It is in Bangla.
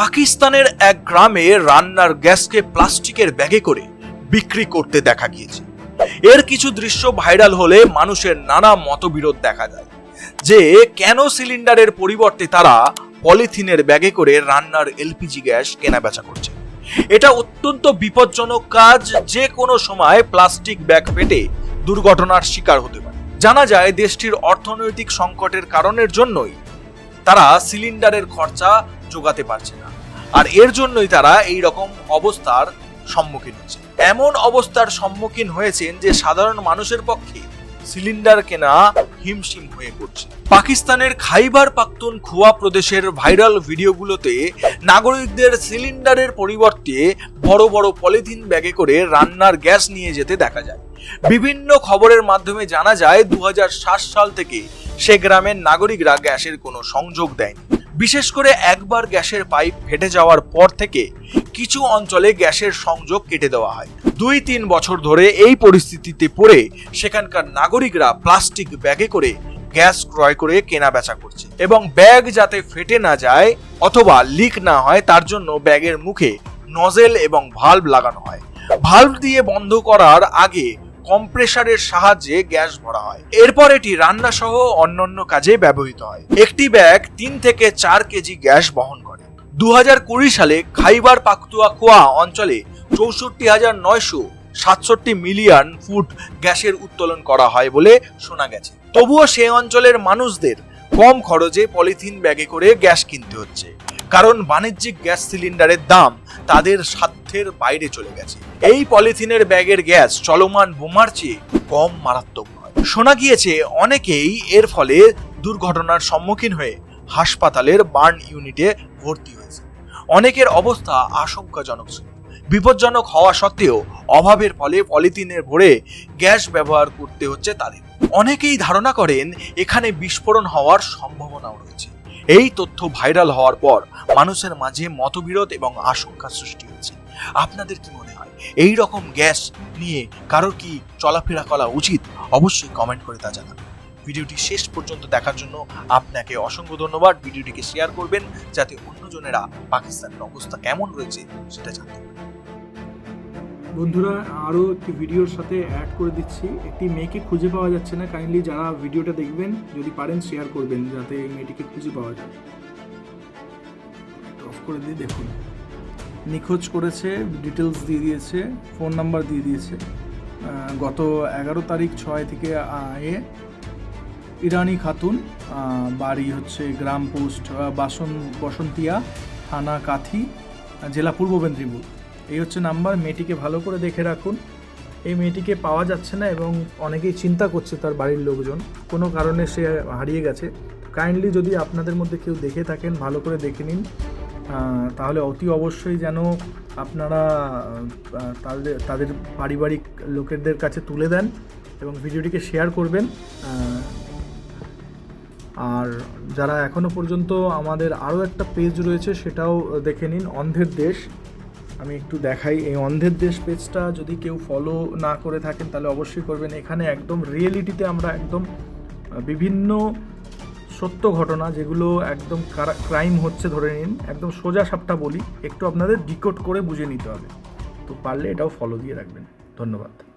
পাকিস্তানের এক গ্রামে রান্নার গ্যাসকে প্লাস্টিকের ব্যাগে করে বিক্রি করতে দেখা গিয়েছে। এর কিছু দৃশ্য ভাইরাল হলে মানুষের নানা মতবিরোধ দেখা যায়। যে কেন সিলিন্ডারের পরিবর্তে তারা পলিথিনের ব্যাগে করে রান্নার এলপিজি গ্যাস কেনাবেচা করছে? এটা অত্যন্ত বিপজ্জনক কাজ যে কোনো সময় প্লাস্টিক ব্যাগ ফেটে দুর্ঘটনার শিকার হতে পারে। জানা যায়, দেশটির অর্থনৈতিক সংকটের কারণের জন্যই তারা সিলিন্ডারের খরচা যোগাতে পারছে না। আর এর জন্যই তারা এই রকম অবস্থার সম্মুখীন হচ্ছে। এমন অবস্থার সম্মুখীন হয়েছেন যে সাধারণ মানুষের পক্ষে সিলিন্ডার কেনা হিমশিম হয়ে পড়ছে। পাকিস্তানের খাইবার পাখতুন খুয়া প্রদেশের ভাইরাল ভিডিওগুলোতে নাগরিকদের সিলিন্ডারের পরিবর্তে বড় বড় পলিথিন ব্যাগে করে রান্নার গ্যাস নিয়ে যেতে দেখা যায়। বিভিন্ন খবরের মাধ্যমে জানা যায় দু হাজার সাত সাল থেকে সে গ্রামের নাগরিকরা গ্যাসের কোনো সংযোগ দেয়নি। বিশেষ করে একবার গ্যাসের পাইপ ফেটে যাওয়ার পর থেকে কিছু অঞ্চলে গ্যাসের সংযোগ কেটে দেওয়া হয়। দুই তিন বছর ধরে এই পরিস্থিতিতে পড়ে সেখানকার নাগরিকরা প্লাস্টিক ব্যাগে করে গ্যাস ক্রয় করে কেনা বেচা করছে এবং ব্যাগ যাতে ফেটে না যায় অথবা লিক না হয়, তার জন্য ব্যাগের মুখে নজেল এবং ভাল্ব লাগানো হয়। ভাল্ব দিয়ে বন্ধ করার আগে কম্প্রেসারের সাহায্যে গ্যাস ভরা হয়। এরপর এটি রান্না সহ অন্যান্য কাজে ব্যবহৃত হয়। একটি ব্যাগ তিন থেকে চার কেজি গ্যাস বহন করে। দু সালে খাইবার পাখতুয়া খোয়া অঞ্চলে চৌষট্টি হাজার নয়শো সাতষট্টি মিলিয়ন ফুট গ্যাসের উত্তোলন করা হয় বলে শোনা গেছে। তবুও সে অঞ্চলের মানুষদের কম খরচে পলিথিন ব্যাগে করে গ্যাস কিনতে হচ্ছে। কারণ বাণিজ্যিক গ্যাস সিলিন্ডারের দাম তাদের সাধ্যের বাইরে চলে গেছে। এই পলিথিনের ব্যাগের গ্যাস চলমান বোমার চেয়ে কম মারাত্মক নয়। শোনা গিয়েছে, অনেকেই এর ফলে দুর্ঘটনার সম্মুখীন হয়ে হাসপাতালের বার্ন ইউনিটে ভর্তি হয়েছে। অনেকের অবস্থা আশঙ্কাজনক ছিল। বিপজ্জনক হওয়া সত্ত্বেও অভাবের ফলে পলিথিনের ভরে গ্যাস ব্যবহার করতে হচ্ছে তাদের। অনেকেই ধারণা করেন, এখানে বিস্ফোরণ হওয়ার সম্ভাবনাও রয়েছে। এই তথ্য ভাইরাল হওয়ার পর মানুষের মাঝে মতবিরোধ এবং আশঙ্কা সৃষ্টি হয়েছে। আপনাদের কি মনে হয়? এই রকম গ্যাস নিয়ে কারোর কি চলাফেরা করা উচিত? অবশ্যই কমেন্ট করে তা জানাবেন ভিডিওটি শেষ পর্যন্ত দেখার জন্য আপনাকে অসংখ্য ধন্যবাদ। ভিডিওটিকে শেয়ার করবেন যাতে অন্যজনেরা পাকিস্তানের অবস্থা কেমন রয়েছে সেটা জানতে পারে। বন্ধুরা, আরও একটি ভিডিওর সাথে অ্যাড করে দিচ্ছি। একটি মেয়েকে খুঁজে পাওয়া যাচ্ছে না। কাইন্ডলি যারা ভিডিওটা দেখবেন, যদি পারেন শেয়ার করবেন যাতে মেয়েটিকে খুঁজে পাওয়া যায়। অফ করে দিয়ে দেখুন। নিখোঁজ করেছে ডিটেলস দিয়ে দিয়েছে ফোন নাম্বার দিয়ে দিয়েছে। গত এগারো তারিখ ছয় থেকে এ ইরানি খাতুন বাড়ি হচ্ছে গ্রাম পোস্ট বাসন, বসন্তিয়া থানা কাথি জেলা পূর্ব মেদিনীপুর। এই হচ্ছে নাম্বার, মেয়েটিকে ভালো করে দেখে রাখুন। এই মেয়েটিকে পাওয়া যাচ্ছে না এবং অনেকেই চিন্তা করছে তার বাড়ির লোকজন। কোনো কারণে সে হারিয়ে গেছে। কাইন্ডলি যদি আপনাদের মধ্যে কেউ দেখে থাকেন, ভালো করে দেখে নিন। তাহলে অতি অবশ্যই যেন আপনারা তাদের তাদের পারিবারিক লোকেদের কাছে তুলে দেন এবং ভিডিওটিকে শেয়ার করবেন। আর যারা এখনও পর্যন্ত আমাদের আরও একটা পেজ রয়েছে সেটাও দেখে নিন, অন্ধের দেশ। আমি একটু দেখাই, এই অন্ধের দেশ পেজটা যদি কেউ ফলো না করে থাকেন, তাহলে অবশ্যই করবেন। এখানে একদম রিয়েলিটিতে আমরা একদম বিভিন্ন সত্য ঘটনা যেগুলো একদম ক্রাইম হচ্ছে ধরে নিন, একদম সোজা সাপটা বলি, একটু আপনাদের ডিকোড করে বুঝে নিতে হবে। তো পারলে এটাও ফলো দিয়ে রাখবেন। ধন্যবাদ।